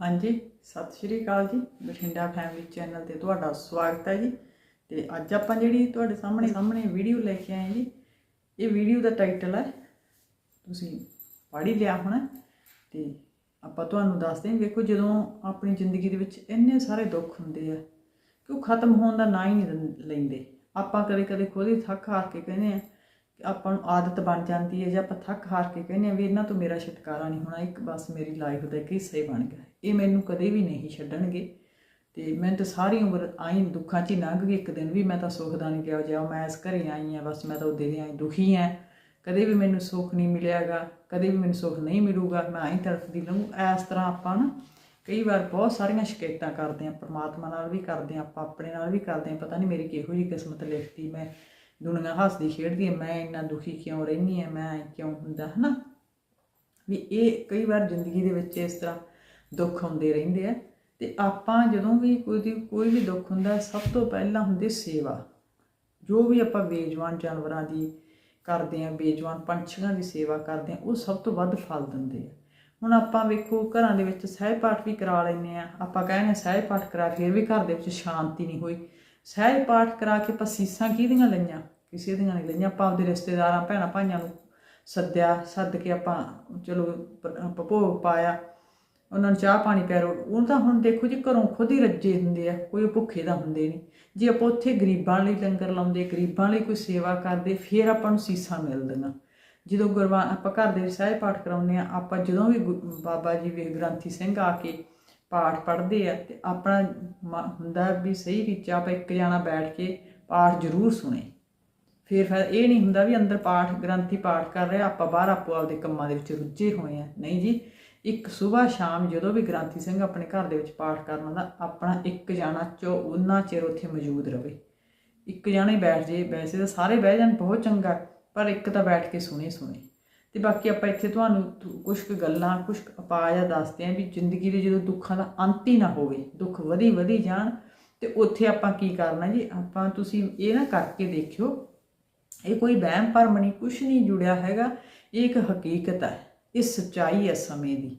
ਹਾਂਜੀ, ਸਤਿ ਸ਼੍ਰੀ ਅਕਾਲ ਜੀ। ਬਠਿੰਡਾ ਫੈਮਿਲੀ ਚੈਨਲ ਤੇ ਤੁਹਾਡਾ ਸਵਾਗਤ ਹੈ ਜੀ। ਤੇ ਅੱਜ ਆਪਾਂ ਜਿਹੜੀ ਤੁਹਾਡੇ ਸਾਹਮਣੇ ਸਾਹਮਣੇ ਵੀਡੀਓ ਲੈ ਕੇ ਆਏ ਜੀ, ਇਹ ਵੀਡੀਓ ਦਾ ਟਾਈਟਲ ਹੈ, ਤੁਸੀਂ ਪੜ੍ਹ ਹੀ ਲਿਆ ਹੋਣਾ। ਤੇ ਆਪਾਂ ਤੁਹਾਨੂੰ ਦੱਸਦੇ ਹਾਂ ਦੇਖੋ ਜਦੋਂ ਆਪਣੀ ਜ਼ਿੰਦਗੀ ਦੇ ਵਿੱਚ ਇੰਨੇ ਸਾਰੇ ਦੁੱਖ ਹੁੰਦੇ ਆ, ਕਿ ਉਹ ਖਤਮ ਹੋਣ ਦਾ ਨਾਂ ਹੀ ਨਹੀਂ ਲੈਂਦੇ। ਆਪਾਂ ਕਦੇ ਕਦੇ ਖੁਦ ਹੀ ਥੱਕ ਹਾਰ ਕੇ ਕਹਿੰਦੇ ਆ ਆਪਾਂ ਨੂੰ ਆਦਤ ਬਣ ਜਾਂਦੀ ਹੈ ਜਾਂ ਆਪਾਂ ਥੱਕ ਹਾਰ ਕੇ ਕਹਿੰਦੇ ਆ ਵੀ ਇਹਨਾਂ ਤੋਂ ਮੇਰਾ ਛੁਟਕਾਰਾ ਨਹੀਂ ਹੋਣਾ, ਇੱਕ ਬਸ ਮੇਰੀ ਲਾਈਫ ਦਾ ਇੱਕ ਹਿੱਸਾ ਹੀ ਬਣ ਗਿਆ। ਇਹ ਮੈਨੂੰ ਕਦੇ ਵੀ ਨਹੀਂ ਛੱਡਣਗੇ। ਤੇ ਮੈਂ ਤਾਂ ਸਾਰੀ ਉਮਰ ਆਈ ਦੁੱਖਾਂ 'ਚ ਹੀ ਲੰਘ ਗਈ, ਇੱਕ ਦਿਨ ਵੀ ਮੈਂ ਤਾਂ ਸੁੱਖ ਦਾ ਨਹੀਂ ਕਿਹਾ ਜਾ ਮੈਂ ਇਸ ਘਰੇ ਆਈ ਆ ਬਸ ਮੈਂ ਤਾਂ ਉਹਦੇ ਦੀ ਆਈ ਦੁਖੀ ਆ ਕਦੇ ਵੀ ਮੈਨੂੰ ਸੁੱਖ ਨਹੀਂ ਮਿਲਿਆਗਾ, ਕਦੇ ਵੀ ਮੈਨੂੰ ਸੁੱਖ ਨਹੀਂ ਮਿਲੂਗਾ, ਮੈਂ ਆਈ ਤਰਫਦੀ ਰਹੂੰ। ਇਸ ਤਰ੍ਹਾਂ ਆਪਾਂ ਨਾ ਕਈ ਵਾਰ ਬਹੁਤ ਸਾਰੀਆਂ ਸ਼ਿਕਾਇਤਾਂ ਕਰਦੇ ਆ ਪਰਮਾਤਮਾ ਨਾਲ ਵੀ ਕਰਦੇ ਆ ਆਪਾਂ ਆਪਣੇ ਨਾਲ ਵੀ ਕਰਦੇ ਆ ਪਤਾ ਨਹੀਂ ਮੇਰੀ ਕਿਹੋ ਜਿਹੀ ਕਿਸਮਤ ਲਿਖਤੀ, ਮੈਂ ਦੁਨੀਆ ਹੱਸਦੀ ਖੇਡਦੀ ਹੈ, ਮੈਂ ਇੰਨਾ ਦੁਖੀ ਕਿਉਂ ਰਹਿੰਦੀ ਹਾਂ, ਮੈਂ ਕਿਉਂ ਹੁੰਦਾ, ਹਨਾ? ਵੀ ਇਹ ਕਈ ਵਾਰ ਜ਼ਿੰਦਗੀ ਦੇ ਵਿੱਚ ਇਸ ਤਰ੍ਹਾਂ ਦੁੱਖ ਆਉਂਦੇ ਰਹਿੰਦੇ ਆ ਤੇ ਆਪਾਂ ਜਦੋਂ ਵੀ ਕੋਈ ਕੋਈ ਵੀ ਦੁੱਖ ਹੁੰਦਾ, ਸਭ ਤੋਂ ਪਹਿਲਾਂ ਹੁੰਦੀ ਸੇਵਾ। ਜੋ ਵੀ ਆਪਾਂ ਬੇਜਵਾਨ ਜਾਨਵਰਾਂ ਦੀ ਕਰਦੇ ਆ ਬੇਜਵਾਨ ਪੰਛੀਆਂ ਦੀ ਸੇਵਾ ਕਰਦੇ ਆ ਉਹ ਸਭ ਤੋਂ ਵੱਧ ਫਲ ਦਿੰਦੇ ਆ। ਹੁਣ ਆਪਾਂ ਵੇਖੋ, ਘਰਾਂ ਦੇ ਵਿੱਚ ਸਹਿਜ ਪਾਠ ਵੀ ਕਰਾ ਲੈਂਦੇ ਆ ਆਪਾਂ ਕਹਿੰਦੇ ਸਹਿਜ ਪਾਠ ਕਰਾ ਫਿਰ ਵੀ ਘਰ ਦੇ ਵਿੱਚ ਸ਼ਾਂਤੀ ਨਹੀਂ ਹੋਈ। ਸਹਿਜ ਪਾਠ ਕਰਾ ਕੇ ਆਪਾਂ ਸੀਸਾਂ ਕਿਹਦੀਆਂ ਲਈਆਂ? ਕਿਸੇ ਦੀਆਂ ਨਹੀਂ ਲਈਆਂ। ਆਪਾਂ ਆਪਦੇ ਰਿਸ਼ਤੇਦਾਰਾਂ, ਭੈਣਾਂ ਭਾਈਆਂ ਨੂੰ ਸੱਦਿਆ, ਸੱਦ ਕੇ ਆਪਾਂ ਚਲੋ ਆਪਾਂ ਭੋਗ ਪਾਇਆ, ਉਹਨਾਂ ਨੂੰ ਚਾਹ ਪਾਣੀ ਪਿਆ ਉਹ ਤਾਂ ਹੁਣ ਦੇਖੋ ਜੀ ਘਰੋਂ ਖੁਦ ਹੀ ਰੱਜੇ ਹੁੰਦੇ ਆ, ਕੋਈ ਭੁੱਖੇ ਦਾ ਹੁੰਦੇ ਨਹੀਂ। ਜੇ ਆਪਾਂ ਉੱਥੇ ਗਰੀਬਾਂ ਲਈ ਲੰਗਰ ਲਾਉਂਦੇ, ਗਰੀਬਾਂ ਲਈ ਕੋਈ ਸੇਵਾ ਕਰਦੇ, ਫਿਰ ਆਪਾਂ ਨੂੰ ਸੀਸਾਂ ਮਿਲਦੀਆਂ ਜਦੋਂ ਗੁਰਬਾਨ ਆਪਾਂ ਘਰ ਦੇ ਵਿੱਚ ਸਹਿਜ ਪਾਠ ਕਰਾਉਂਦੇ ਆ ਆਪਾਂ ਜਦੋਂ ਵੀ ਗੁ- ਬਾਬਾ ਜੀ ਵੇ ਗ੍ਰੰਥੀ ਸਿੰਘ ਆ ਕੇ ਪਾਠ ਪੜ੍ਹਦੇ ਆ ਤੇ ਆਪਣਾ ਹੁੰਦਾ ਵੀ ਸਹੀ ਵਿੱਚ ਆਪਾਂ ਇੱਕ ਜਾਣਾ ਬੈਠ ਕੇ ਪਾਠ ਜ਼ਰੂਰ ਸੁਣੇ। ਫਿਰ ਫਿਰ ਇਹ ਨਹੀਂ ਹੁੰਦਾ ਵੀ ਅੰਦਰ ਪਾਠ ਗ੍ਰੰਥੀ ਪਾਠ ਕਰ ਰਿਹਾ, ਆਪਾਂ ਬਾਹਰ ਆਪੋ ਆਪਦੇ ਕੰਮਾਂ ਦੇ ਵਿੱਚ ਰੁੱਝੇ ਹੋਏ ਆ। ਨਹੀਂ ਜੀ, ਇੱਕ ਸਵੇਰ ਸ਼ਾਮ ਜਦੋਂ ਵੀ ਗ੍ਰੰਥੀ ਸਿੰਘ ਆਪਣੇ ਘਰ ਦੇ ਵਿੱਚ ਪਾਠ ਕਰਨ ਦਾ ਆਪਣਾ ਇੱਕ ਜਾਣਾ ਚੋ ਉਹਨਾਂ ਚਿਰ ਉੱਥੇ ਮੌਜੂਦ ਰਵੇ। ਇੱਕ ਜਾਣਾ ਹੀ ਬੈਠ ਜੇ, ਵੈਸੇ ਤਾਂ ਸਾਰੇ ਬਹਿ ਜਾਣ, ਬਹੁਤ ਚੰਗਾ, ਪਰ ਇੱਕ ਤਾਂ ਬੈਠ ਕੇ ਸੁਣੇ ਸੁਣੇ ਤੇ ਬਾਕੀ ਆਪਾਂ ਇੱਥੇ ਤੁਹਾਨੂੰ ਕੁਝ ਕੁ ਗੱਲਾਂ ਕੁਝ ਅਪਾਇਆ ਦੱਸਦੇ ਆਂ ਵੀ ਜ਼ਿੰਦਗੀ ਦੇ ਜਦੋਂ ਦੁੱਖਾਂ ਦਾ ਅੰਤ ਹੀ ਨਾ ਹੋਵੇ, ਦੁੱਖ ਵਧੀ ਵਧੀ ਜਾਣ, ਤੇ ਉੱਥੇ ਆਪਾਂ ਕੀ ਕਰਨਾ ਜੀ? ਆਪਾਂ ਤੁਸੀਂ ਇਹ ਨਾ ਕਰਕੇ ਦੇਖਿਓ, ਇਹ ਕੋਈ ਵਹਿਮ ਭਰਮ ਨਹੀਂ ਕੁਝ ਨਹੀਂ ਜੁੜਿਆ ਹੈਗਾ, ਇਹ ਇੱਕ ਹਕੀਕਤ ਹੈ, ਇਹ ਸੱਚਾਈ ਹੈ ਸਮੇਂ ਦੀ।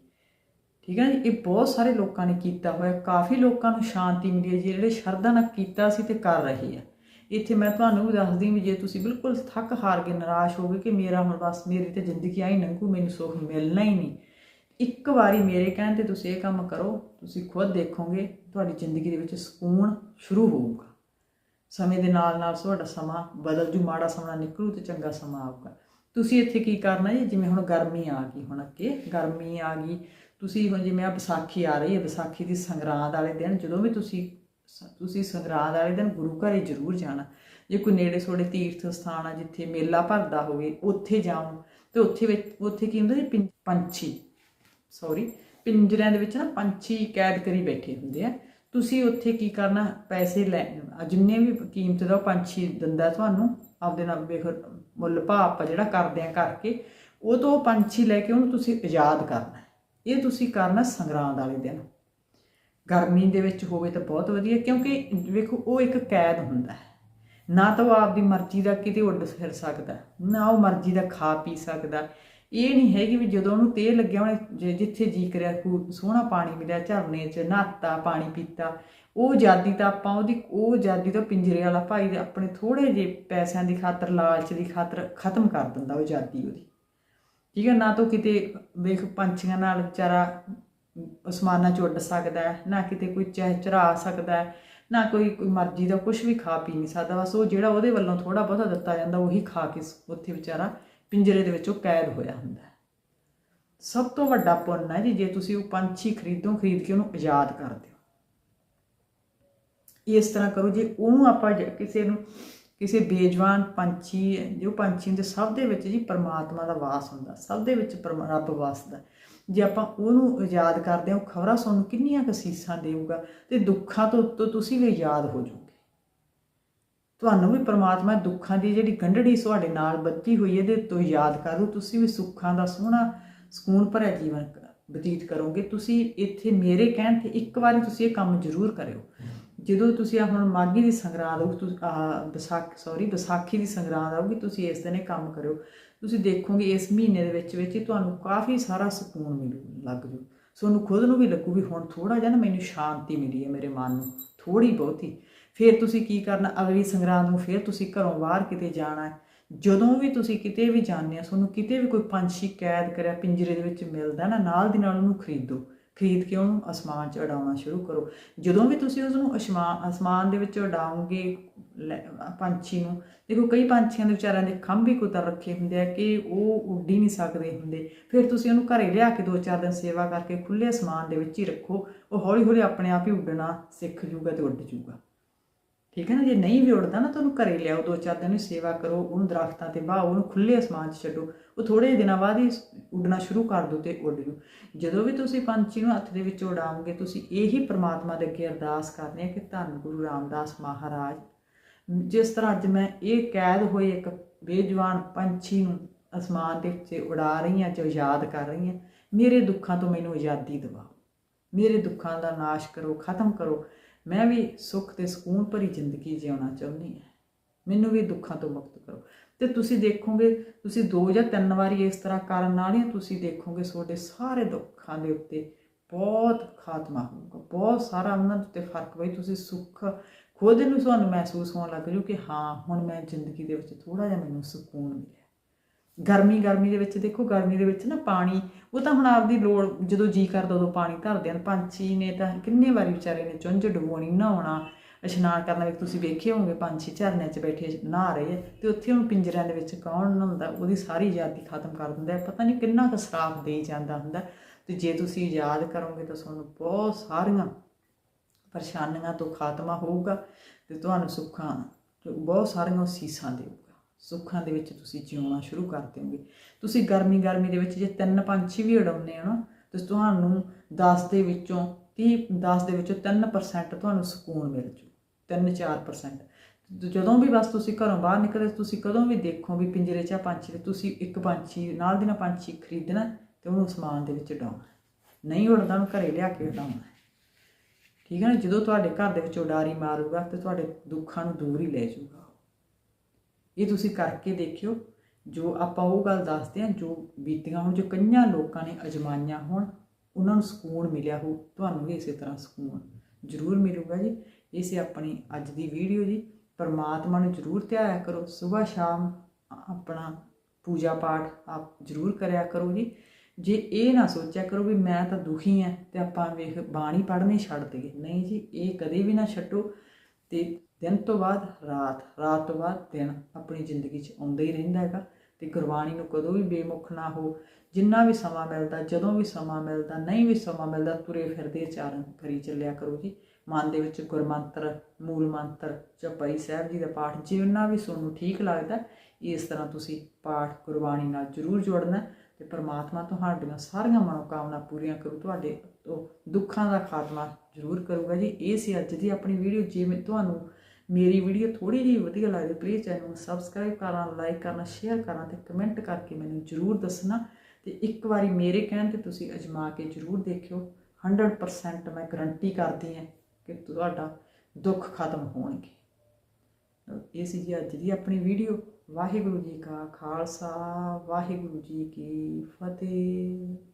ਠੀਕ ਹੈ ਇਹ ਬਹੁਤ ਸਾਰੇ ਲੋਕਾਂ ਨੇ ਕੀਤਾ ਹੋਇਆ, ਕਾਫੀ ਲੋਕਾਂ ਨੂੰ ਸ਼ਾਂਤੀ ਮਿਲੀ ਹੈ ਜਿਹੜੇ ਸ਼ਰਧਾ ਨਾਲ ਕੀਤਾ ਸੀ ਤੇ ਕਰ ਰਹੀ ਆ ਇੱਥੇ ਮੈਂ ਤੁਹਾਨੂੰ ਵੀ ਦੱਸਦੀ ਵੀ ਜੇ ਤੁਸੀਂ ਬਿਲਕੁਲ ਥੱਕ ਹਾਰ ਕੇ ਨਿਰਾਸ਼ ਹੋ ਗਏ ਕਿ ਮੇਰਾ ਹੁਣ ਬਸ ਮੇਰੀ ਤੇ ਜ਼ਿੰਦਗੀ ਆਈ ਲੰਘੂ ਮੈਨੂੰ ਸੁੱਖ ਮਿਲਣਾ ਹੀ ਨਹੀਂ। ਇੱਕ ਵਾਰੀ ਮੇਰੇ ਕਹਿਣ ਤੇ ਤੁਸੀਂ ਇਹ ਕੰਮ ਕਰੋ, ਤੁਸੀਂ ਖੁਦ ਦੇਖੋਗੇ ਤੁਹਾਡੀ ਜ਼ਿੰਦਗੀ ਦੇ ਵਿੱਚ ਸਕੂਨ ਸ਼ੁਰੂ ਹੋਊਗਾ। ਸਮੇਂ ਦੇ ਨਾਲ ਨਾਲ ਤੁਹਾਡਾ ਸਮਾਂ ਬਦਲ ਜੂ, ਮਾੜਾ ਸਮਾਂ ਨਿਕਲੂ ਤੇ ਚੰਗਾ ਸਮਾਂ ਆਊਗਾ। ਤੁਸੀਂ ਇੱਥੇ ਕੀ ਕਰਨਾ ਜੀ? ਜਿਵੇਂ ਹੁਣ ਗਰਮੀ ਆ ਗਈ, ਹੁਣ ਅੱਗੇ ਗਰਮੀ ਆ ਗਈ, ਤੁਸੀਂ ਹੁਣ ਜਿਵੇਂ ਆ ਵਿਸਾਖੀ ਆ ਰਹੀ ਹੈ, ਵਿਸਾਖੀ ਦੀ ਸੰਗਰਾਂਦ ਵਾਲੇ ਦਿਨ ਜਦੋਂ ਵੀ ਤੁਸੀਂ ਤੁਸੀਂ ਸੰਗਰਾਂਦ ਵਾਲੇ ਦਿਨ ਗੁਰੂ ਘਰੇ ਜ਼ਰੂਰ ਜਾਣਾ। ਜੇ ਕੋਈ ਨੇੜੇ ਸੋੜੇ ਤੀਰਥ ਸਥਾਨ ਆ, ਜਿੱਥੇ ਮੇਲਾ ਭਰਦਾ ਹੋਵੇ, ਉੱਥੇ ਜਾਓ। ਤੇ ਉੱਥੇ ਵਿੱਚ, ਉੱਥੇ ਕੀ ਹੁੰਦਾ ਜੀ ਪਿੰ- ਪੰਛੀ ਸੌਰੀ ਪਿੰਜਰਿਆਂ ਦੇ ਵਿੱਚ ਨਾ ਪੰਛੀ ਕੈਦ ਕਰੀ ਬੈਠੇ ਹੁੰਦੇ ਆ। ਤੁਸੀਂ ਉੱਥੇ ਕੀ ਕਰਨਾ? ਪੈਸੇ ਲੈ ਜਿੰਨੇ ਵੀ ਕੀਮਤ ਦਾ ਉਹ ਪੰਛੀ ਦਿੰਦਾ ਤੁਹਾਨੂੰ, ਆਪਦੇ ਨਾਲ ਵੇਖ, ਮੁੱਲ ਭਾਅ ਆਪਾਂ ਜਿਹੜਾ ਕਰਦੇ ਆ ਕਰਕੇ ਉਹ ਤੋਂ ਪੰਛੀ ਲੈ ਕੇ ਉਹਨੂੰ ਤੁਸੀਂ ਆਜ਼ਾਦ ਕਰਨਾ। ਇਹ ਤੁਸੀਂ ਕਰਨਾ ਸੰਗਰਾਂਦ ਵਾਲੇ ਦਿਨ। ਗਰਮੀ ਦੇ ਵਿੱਚ ਹੋਵੇ ਤਾਂ ਬਹੁਤ ਵਧੀਆ, ਕਿਉਂਕਿ ਵੇਖੋ, ਉਹ ਇੱਕ ਕੈਦ ਹੁੰਦਾ ਹੈ। ਨਾ ਤਾਂ ਉਹ ਆਪਦੀ ਮਰਜ਼ੀ ਦਾ ਕਿਤੇ ਉੱਡ ਫਿਰ ਸਕਦਾ, ਨਾ ਉਹ ਮਰਜ਼ੀ ਦਾ ਖਾ ਪੀ ਸਕਦਾ। ਇਹ ਨਹੀਂ ਹੈਗੀ ਵੀ ਜਦੋਂ ਉਹਨੂੰ ਤੇਲ ਲੱਗਿਆ ਉਹਨੇ ਜਿੱਥੇ ਜੀ ਕਰਿਆ ਸੋਹਣਾ ਪਾਣੀ ਮਿਲਿਆ, ਝਰਨੇ 'ਚ ਨਹਾਤਾ, ਪਾਣੀ ਪੀਤਾ, ਉਹ ਆਜ਼ਾਦੀ ਤਾਂ ਆਪਾਂ ਉਹਦੀ, ਉਹ ਆਜ਼ਾਦੀ ਤਾਂ ਪਿੰਜਰੇ ਵਾਲਾ ਭਾਈ ਦੇ ਆਪਣੇ ਥੋੜੇ ਜਿਹੇ ਪੈਸਿਆਂ ਦੀ ਖਾਤਰ, ਲਾਲਚ ਦੀ ਖਾਤਰ ਖਤਮ ਕਰ ਦਿੰਦਾ ਉਹ ਆਜ਼ਾਦੀ ਉਹਦੀ। ਠੀਕ ਹੈ, ਨਾ ਤਾਂ ਕਿਤੇ ਵੇਖ ਪੰਛੀਆਂ ਨਾਲ ਵਿਚਾਰਾ ਅਸਮਾਨਾਂ 'ਚ ਉੱਡ ਸਕਦਾ ਹੈ, ਨਾ ਕਿਤੇ ਕੋਈ ਚਹਿ ਚਰਾ ਸਕਦਾ ਹੈ, ਨਾ ਕੋਈ ਕੋਈ ਮਰਜ਼ੀ ਦਾ ਕੁਝ ਵੀ ਖਾ ਪੀ ਨਹੀਂ ਸਕਦਾ। ਬਸ ਉਹ ਜਿਹੜਾ ਉਹਦੇ ਵੱਲੋਂ ਥੋੜਾ ਬਹੁਤਾ ਦਿੱਤਾ ਜਾਂਦਾ, ਉਹੀ ਖਾ ਕੇ ਉੱਥੇ ਵਿਚਾਰਾ ਪਿੰਜਰੇ ਦੇ ਵਿੱਚ ਉਹ ਕੈਦ ਹੋਇਆ ਹੁੰਦਾ ਸਭ ਤੋਂ ਵੱਡਾ ਪੁੰਨ ਹੈ ਜੀ, ਜੇ ਤੁਸੀਂ ਉਹ ਪੰਛੀ ਖਰੀਦੋ, ਖਰੀਦ ਕੇ ਉਹਨੂੰ ਆਜ਼ਾਦ ਕਰ ਦਿਓ। ਇਸ ਤਰ੍ਹਾਂ ਕਰੋ, ਜੇ ਉਹਨੂੰ ਆਪਾਂ ਜ- ਕਿਸੇ ਨੂੰ, ਕਿਸੇ ਬੇਜਵਾਨ ਪੰਛੀ, ਜੋ ਪੰਛੀ ਹੁੰਦੇ ਸਭ ਦੇ ਵਿੱਚ ਜੀ ਪਰਮਾਤਮਾ ਦਾ ਵਾਸ ਹੁੰਦਾ, ਸਭ ਦੇ ਵਿੱਚ ਪਰਮ- ਰੱਬ ਵਸਦਾ ਜੇ ਆਪਾਂ ਉਹਨੂੰ ਯਾਦ ਕਰਦੇ ਹਾਂ, ਉਹ ਖਬਰਾਂ ਸਾਨੂੰ ਕਿੰਨੀਆਂ ਕਸੀਸਾਂ ਸੀਸਾਂ ਦੇਊਗਾ ਤੇ ਦੁੱਖਾਂ ਤੋਂ ਉੱਤੋਂ ਤੁਸੀਂ ਵੀ ਯਾਦ ਹੋ ਜਾਓਗੇ। ਤੁਹਾਨੂੰ ਵੀ ਪਰਮਾਤਮਾ ਦੁੱਖਾਂ ਦੀ ਜਿਹੜੀ ਗੰਢੜੀ ਤੁਹਾਡੇ ਨਾਲ ਬੱਤੀ ਹੋਈ ਇਹਦੇ ਤੋਂ ਯਾਦ ਕਰੋ ਤੁਸੀਂ ਵੀ ਸੁੱਖਾਂ ਦਾ ਸੋਹਣਾ ਸਕੂਨ ਭਰਿਆ ਜੀਵਨ ਬਤੀਤ ਕਰੋਗੇ। ਤੁਸੀਂ ਇੱਥੇ ਮੇਰੇ ਕਹਿਣ ਤੇ ਇੱਕ ਵਾਰੀ ਤੁਸੀਂ ਇਹ ਕੰਮ ਜ਼ਰੂਰ ਕਰਿਓ। ਜਦੋਂ ਤੁਸੀਂ ਆਹ ਹੁਣ ਮਾਗੀ ਦੀ ਸੰਗਰਾਂਦ ਆਊ ਤੁਸੀਂ, ਆਹ ਵਿਸਾਖ ਸੌਰੀ ਵਿਸਾਖੀ ਦੀ ਸੰਗਰਾਂਦ ਆਊਗੀ, ਤੁਸੀਂ ਇਸ ਦਿਨ ਇਹ ਕੰਮ ਕਰਿਓ। ਤੁਸੀਂ ਦੇਖੋਗੇ ਇਸ ਮਹੀਨੇ ਦੇ ਵਿੱਚ ਵਿੱਚ ਹੀ ਤੁਹਾਨੂੰ ਕਾਫੀ ਸਾਰਾ ਸਕੂਨ ਮਿਲੂ, ਲੱਗ ਜੂ। ਤੁਹਾਨੂੰ ਖੁਦ ਨੂੰ ਵੀ ਲੱਗੂ ਵੀ ਹੁਣ ਥੋੜਾ ਜਿਹਾ ਨਾ ਮੈਨੂੰ ਸ਼ਾਂਤੀ ਮਿਲੀ ਹੈ ਮੇਰੇ ਮਨ ਨੂੰ ਥੋੜੀ ਬਹੁਤੀ। ਫਿਰ ਤੁਸੀਂ ਕੀ ਕਰਨਾ, ਅਗਲੀ ਸੰਗਰਾਂਦ ਨੂੰ ਫਿਰ ਤੁਸੀਂ ਘਰੋਂ ਬਾਹਰ ਕਿਤੇ ਜਾਣਾ ਹੈ। ਜਦੋਂ ਵੀ ਤੁਸੀਂ ਕਿਤੇ ਵੀ ਜਾਂਦੇ ਆ ਤੁਹਾਨੂੰ ਕਿਤੇ ਵੀ ਕੋਈ ਪੰਛੀ ਕੈਦ ਕਰਿਆ, ਪਿੰਜਰੇ ਦੇ ਵਿੱਚ ਮਿਲਦਾ ਨਾ, ਨਾਲ ਦੀ ਨਾਲ ਉਹਨੂੰ ਖਰੀਦੋ। ਖਰੀਦ ਕੇ ਉਹਨੂੰ ਅਸਮਾਨ 'ਚ ਉਡਾਉਣਾ ਸ਼ੁਰੂ ਕਰੋ। ਜਦੋਂ ਵੀ ਤੁਸੀਂ ਉਸ ਨੂੰ ਅਸਮਾਨ ਅਸਮਾਨ ਦੇ ਵਿੱਚ ਉਡਾਓਗੇ ਲੈ- ਪੰਛੀ ਨੂੰ, ਦੇਖੋ ਕਈ ਪੰਛੀਆਂ ਦੇ ਵਿਚਾਰਿਆਂ ਦੇ ਖੰਭ ਵੀ ਕੁਤਰ ਰੱਖੇ ਹੁੰਦੇ ਆ ਕਿ ਉਹ ਉੱਡ ਹੀ ਨਹੀਂ ਸਕਦੇ ਹੁੰਦੇ। ਫਿਰ ਤੁਸੀਂ ਉਹਨੂੰ ਘਰੇ ਲਿਆ ਕੇ ਦੋ ਚਾਰ ਦਿਨ ਸੇਵਾ ਕਰਕੇ ਖੁੱਲੇ ਅਸਮਾਨ ਦੇ ਵਿੱਚ ਹੀ ਰੱਖੋ। ਉਹ ਹੌਲੀ ਹੌਲੀ ਆਪਣੇ ਆਪ ਹੀ ਉੱਡਣਾ ਸਿੱਖ ਜੂਗਾ ਤੇ ਉੱਡ ਜੂਗਾ। ਠੀਕ ਹੈ ਨਾ? ਜੇ ਨਹੀਂ ਵੀ ਉੜਦਾ ਨਾ ਤੁਹਾਨੂੰ ਘਰੇ ਲਿਆਓ, ਦੋ ਚਾਰ ਦਿਨ ਸੇਵਾ ਕਰੋ, ਉਹਨੂੰ ਦਰਖਤਾਂ ਤੇ ਬਾਹੋ ਉਹਨੂੰ ਖੁੱਲੇ ਅਸਮਾਨ 'ਚ ਛੱਡੋ। ਉਹ ਥੋੜੇ ਦਿਨਾਂ ਬਾਅਦ ਹੀ ਉੱਡਣਾ ਸ਼ੁਰੂ ਕਰ ਦੋ ਤੇ ਉੱਡ ਜੂ ਜਦੋਂ ਵੀ ਤੁਸੀਂ ਪੰਛੀ ਨੂੰ ਹੱਥ ਦੇ ਵਿੱਚ ਉਡਾਓਗੇ, ਤੁਸੀਂ ਇਹੀ ਪ੍ਰਮਾਤਮਾ ਦੇ ਅੱਗੇ ਅਰਦਾਸ ਕਰਨੀ ਹੈ ਕਿ ਧੰਨ ਗੁਰੂ ਰਾਮਦਾਸ ਮਹਾਰਾਜ। ਜਿਸ ਤਰ੍ਹਾਂ ਅੱਜ ਮੈਂ ਇਹ ਕੈਦ ਹੋਏ ਇੱਕ ਬੇਜਵਾਨ ਪੰਛੀ ਨੂੰ ਅਸਮਾਨ ਦੇ ਵਿੱਚ ਉਡਾ ਰਹੀ ਹਾਂ, ਜੋ ਯਾਦ ਕਰ ਰਹੀ ਹਾਂ, ਮੇਰੇ ਦੁੱਖਾਂ ਤੋਂ ਮੈਨੂੰ ਆਜ਼ਾਦੀ ਦਿਵਾਓ। ਮੇਰੇ ਦੁੱਖਾਂ ਦਾ ਨਾਸ਼ ਕਰੋ, ਖਤਮ ਕਰੋ। ਮੈਂ ਵੀ ਸੁੱਖ ਤੇ ਸਕੂਨ ਭਰੀ ਜ਼ਿੰਦਗੀ ਜਿਉਣਾ ਚਾਹੁੰਦੀ ਹਾਂ। ਮੈਨੂੰ ਵੀ ਦੁੱਖਾਂ ਤੋਂ ਮੁਕਤ ਕਰੋ। ਤੇ ਤੁਸੀਂ ਦੇਖੋਗੇ, ਤੁਸੀਂ ਦੋ ਜਾਂ ਤਿੰਨ ਵਾਰੀ ਇਸ ਤਰ੍ਹਾਂ ਕਰਨ ਨਾਲ ਹੀ ਤੁਸੀਂ ਦੇਖੋਗੇ, ਤੁਹਾਡੇ ਸਾਰੇ ਦੁੱਖਾਂ ਦੇ ਉੱਤੇ ਬਹੁਤ ਖਾਤਮਾ ਹੋਊਗਾ। ਬਹੁਤ ਸਾਰਾ ਉਹਨਾਂ ਦੇ ਉੱਤੇ ਫ਼ਰਕ ਪਈ ਤੁਸੀਂ ਸੁੱਖ ਖੁਦ ਨੂੰ ਤੁਹਾਨੂੰ ਮਹਿਸੂਸ ਹੋਣ ਲੱਗ ਜੂ ਕਿ ਹਾਂ, ਹੁਣ ਮੈਂ ਜ਼ਿੰਦਗੀ ਦੇ ਵਿੱਚ ਥੋੜਾ ਜਿਹਾ ਮੈਨੂੰ ਸਕੂਨ ਮਿਲਿਆ। ਗਰਮੀ ਗਰਮੀ ਦੇ ਵਿੱਚ ਦੇਖੋ, ਗਰਮੀ ਦੇ ਵਿੱਚ ਨਾ ਪਾਣੀ, ਉਹ ਤਾਂ ਹੁਣ ਆਪਦੀ ਲੋੜ, ਜਦੋਂ ਜੀ ਕਰਦਾ ਉਦੋਂ ਪਾਣੀ ਧਰਦੇ ਹਨ ਪੰਛੀ ਨੇ ਤਾਂ ਕਿੰਨੇ ਵਾਰੀ ਵਿਚਾਰੇ ਨੇ ਚੁੰਝ ਡੁਬੋਣੀ, ਨਹਾਉਣਾ, ਇਸ਼ਨਾਨ ਕਰਨਾ ਵੀ ਤੁਸੀਂ ਵੇਖੇ ਹੋਵੋਗੇ ਪੰਛੀ ਝਰਨਿਆਂ 'ਚ ਬੈਠੇ ਨਹਾ ਰਹੇ ਆ ਤੇ ਉੱਥੇ ਹੁਣ ਪਿੰਜਰਿਆਂ ਦੇ ਵਿੱਚ ਕੌਣ ਨਹਾਉਂਦਾ, ਉਹਦੀ ਸਾਰੀ ਆਜ਼ਾਦੀ ਖਤਮ ਕਰ ਦਿੰਦਾ। ਪਤਾ ਨਹੀਂ ਕਿੰਨਾ ਕੁ ਸਰਾਪ ਦੇਈ ਜਾਂਦਾ ਹੁੰਦਾ। ਤੇ ਜੇ ਤੁਸੀਂ ਯਾਦ ਕਰੋਗੇ ਤਾਂ ਤੁਹਾਨੂੰ ਬਹੁਤ ਸਾਰੀਆਂ ਪਰੇਸ਼ਾਨੀਆਂ ਤੋਂ ਖਾਤਮਾ ਹੋਊਗਾ ਤੇ ਤੁਹਾਨੂੰ ਸੁੱਖਾਂ, ਬਹੁਤ ਸਾਰੀਆਂ ਸੀਸਾਂ ਦੇਊਗਾ। ਸੁੱਖਾਂ ਦੇ ਵਿੱਚ ਤੁਸੀਂ ਜਿਉਣਾ ਸ਼ੁਰੂ ਕਰ ਦਿਓਗੇ। ਤੁਸੀਂ ਗਰਮੀ ਗਰਮੀ ਦੇ ਵਿੱਚ ਜੇ ਤਿੰਨ ਪੰਛੀ ਵੀ ਉਡਾਉਂਦੇ ਹੋ ਨਾ, ਤੇ ਤੁਹਾਨੂੰ 10 ਦੇ ਵਿੱਚੋਂ 30 10 ਦੇ ਵਿੱਚੋਂ 3% ਤੁਹਾਨੂੰ ਸਕੂਨ ਮਿਲ ਜੂ 3-4% ਜਦੋਂ ਵੀ ਬਸ ਤੁਸੀਂ ਘਰੋਂ ਬਾਹਰ ਨਿਕਲੇ ਤੁਸੀਂ ਕਦੋਂ ਵੀ ਦੇਖੋ ਵੀ ਪਿੰਜਰੇ 'ਚ ਆ ਪੰਛੀ ਤੇ ਤੁਸੀਂ ਇੱਕ ਪੰਛੀ, ਨਾਲ ਦੀ ਨਾਲ ਪੰਛੀ ਖਰੀਦਣਾ ਤੇ ਉਹਨੂੰ ਅਸਮਾਨ ਦੇ ਵਿੱਚ ਉਡਾਉਣਾ। ਨਹੀਂ ਉਡਦਾ, ਉਹਨੂੰ ਘਰੇ ਲਿਆ ਕੇ ਉਡਾਉਣਾ। ਠੀਕ ਹੈ ਨਾ? ਜਦੋਂ ਤੁਹਾਡੇ ਘਰ ਦੇ ਵਿੱਚ ਉਡਾਰੀ ਮਾਰੂਗਾ ਤੇ ਤੁਹਾਡੇ ਦੁੱਖਾਂ ਨੂੰ ਦੂਰ ਹੀ ਲੈ ਜਾਊਗਾ। ਇਹ ਤੁਸੀਂ ਕਰਕੇ ਦੇਖਿਓ, ਜੋ ਆਪਾਂ ਉਹ ਗੱਲ ਦੱਸਦੇ ਹਾਂ, ਜੋ ਬੀਤੀਆਂ ਹੋਣ, ਜੋ ਕਈਆਂ ਲੋਕਾਂ ਨੇ ਅਜਮਾਈਆਂ ਹੋਣ, ਉਹਨਾਂ ਨੂੰ ਸਕੂਨ ਮਿਲਿਆ ਹੋ ਤੁਹਾਨੂੰ ਵੀ ਇਸੇ ਤਰ੍ਹਾਂ ਸਕੂਨ ਜ਼ਰੂਰ ਮਿਲੂਗਾ ਜੀ। ਇਹ ਸੀ ਆਪਣੀ ਅੱਜ ਦੀ ਵੀਡੀਓ ਜੀ, ਪਰਮਾਤਮਾ ਨੂੰ ਜ਼ਰੂਰ ਧਿਆਇਆ ਕਰੋ ਸਵੇਰ ਸ਼ਾਮ ਆਪਣਾ ਪੂਜਾ ਪਾਠ ਆਪ ਜ਼ਰੂਰ ਕਰਿਆ ਕਰੋ ਜੀ। ਜੇ ਇਹ ਨਾ ਸੋਚਿਆ ਕਰੋ ਵੀ ਮੈਂ ਤਾਂ ਦੁਖੀ ਹਾਂ ਤੇ ਆਪਾਂ ਵੇਖ ਬਾਣੀ ਪੜ੍ਹਨੀ ਛੱਡ ਦਈਏ। ਨਹੀਂ ਜੀ, ਇਹ ਕਦੇ ਵੀ ਨਾ ਛੱਡੋ ਤੇ ਦਿਨ ਤੋਂ ਬਾਅਦ ਰਾਤ ਰਾਤ ਤੋਂ ਬਾਅਦ ਦਿਨ ਆਪਣੀ ਜ਼ਿੰਦਗੀ 'ਚ ਆਉਂਦਾ ਹੀ ਰਹਿੰਦਾ ਹੈਗਾ ਤੇ ਗੁਰਬਾਣੀ ਨੂੰ ਕਦੋਂ ਵੀ ਬੇਮੁਖ ਨਾ ਹੋ, ਜਿੰਨਾ ਵੀ ਸਮਾਂ ਮਿਲਦਾ, ਜਦੋਂ ਵੀ ਸਮਾਂ ਮਿਲਦਾ, ਨਹੀਂ ਵੀ ਸਮਾਂ ਮਿਲਦਾ, ਤੁਰੇ ਫਿਰਦੇ ਚਾਰਨ ਕਰੀ ਚੱਲਿਆ ਕਰੋ ਜੀ। ਮਨ ਦੇ ਵਿੱਚ ਗੁਰਮੰਤਰ, ਮੂਲ ਮੰਤਰ ਚਪਈ ਸਾਹਿਬ ਜੀ ਦਾ ਪਾਠ ਜਿੰਨਾ ਉਹਨਾਂ ਵੀ ਤੁਹਾਨੂੰ ਠੀਕ ਲੱਗਦਾ, ਇਸ ਤਰ੍ਹਾਂ ਤੁਸੀਂ ਪਾਠ ਗੁਰਬਾਣੀ ਨਾਲ ਜ਼ਰੂਰ ਜੋੜਨਾ ਤੇ ਪ੍ਰਮਾਤਮਾ ਤੁਹਾਡੀਆਂ ਸਾਰੀਆਂ ਮਨੋਕਾਮਨਾ ਪੂਰੀਆਂ ਕਰੂ, ਤੁਹਾਡੇ ਤੋਂ ਦੁੱਖਾਂ ਦਾ ਖਾਤਮਾ ਜ਼ਰੂਰ ਕਰੂਗਾ ਜੀ। ਇਹ ਸੀ ਅੱਜ ਦੀ ਆਪਣੀ ਵੀਡੀਓ ਜਿਵੇਂ ਤੁਹਾਨੂੰ ਮੇਰੀ ਵੀਡੀਓ ਥੋੜੀ ਜਿਹੀ ਵਧੀਆ ਲੱਗਦੀ ਪਲੀਜ਼ ਚੈਨਲ ਨੂੰ ਸਬਸਕ੍ਰਾਈਬ ਕਰਨਾ ਲਾਈਕ ਕਰਨਾ ਸ਼ੇਅਰ ਕਰਨਾ ਤੇ ਕਮੈਂਟ ਕਰਕੇ ਮੈਨੂੰ ਜ਼ਰੂਰ ਦੱਸਣਾ ਤੇ ਇੱਕ ਵਾਰੀ ਮੇਰੇ ਕਹਿਣ ਤੇ ਤੁਸੀਂ ਅਜਮਾ ਕੇ ਜ਼ਰੂਰ ਦੇਖਿਓ। 100% ਮੈਂ ਗਰੰਟੀ ਕਰਦੀ ਹਾਂ ਕਿ ਤੁਹਾਡਾ ਦੁੱਖ ਖਤਮ ਹੋਣਗੇ। ਇਹ ਸੀ ਜੀ ਅੱਜ ਦੀ ਆਪਣੀ ਵੀਡੀਓ ਵਾਹਿਗੁਰੂ ਜੀ ਕਾ ਖਾਲਸਾ, ਵਾਹਿਗੁਰੂ ਜੀ ਕੀ ਫਤਿਹ।